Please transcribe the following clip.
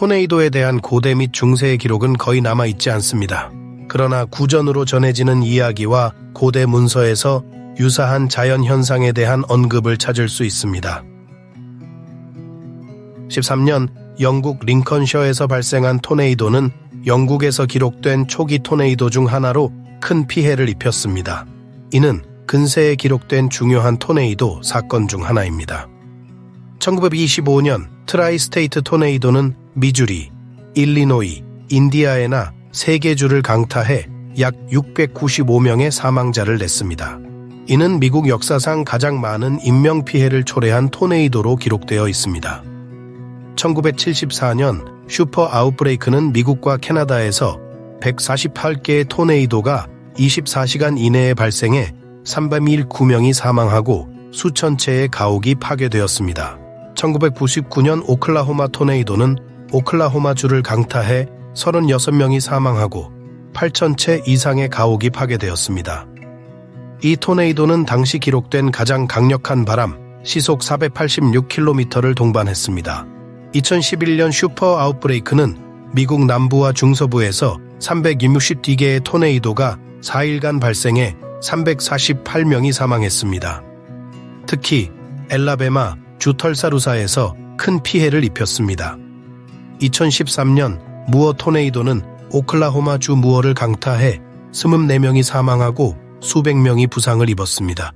토네이도에 대한 고대 및 중세의 기록은 거의 남아있지 않습니다. 그러나 구전으로 전해지는 이야기와 고대 문서에서 유사한 자연 현상에 대한 언급을 찾을 수 있습니다. 13년 영국 링컨셔에서 발생한 토네이도는 영국에서 기록된 초기 토네이도 중 하나로 큰 피해를 입혔습니다. 이는 근세에 기록된 중요한 토네이도 사건 중 하나입니다. 1925년 트라이스테이트 토네이도는 미주리, 일리노이, 인디아에나 세개 주를 강타해 약 695명의 사망자를 냈습니다. 이는 미국 역사상 가장 많은 인명피해를 초래한 토네이도로 기록되어 있습니다. 1974년 슈퍼 아웃브레이크는 미국과 캐나다에서 148개의 토네이도가 24시간 이내에 발생해 309명이 사망하고 수천 채의 가옥이 파괴되었습니다. 1999년 오클라호마 토네이도는 오클라호마주를 강타해 36명이 사망하고 8천 채 이상의 가옥이 파괴되었습니다. 이 토네이도는 당시 기록된 가장 강력한 바람 시속 486km를 동반했습니다. 2011년 슈퍼 아웃브레이크는 미국 남부와 중서부에서 362개의 토네이도가 4일간 발생해 348명이 사망했습니다. 특히 엘라베마 주털사루사에서 큰 피해를 입혔습니다. 2013년 무어 토네이도는 오클라호마 주 무어를 강타해 24명이 사망하고 수백 명이 부상을 입었습니다.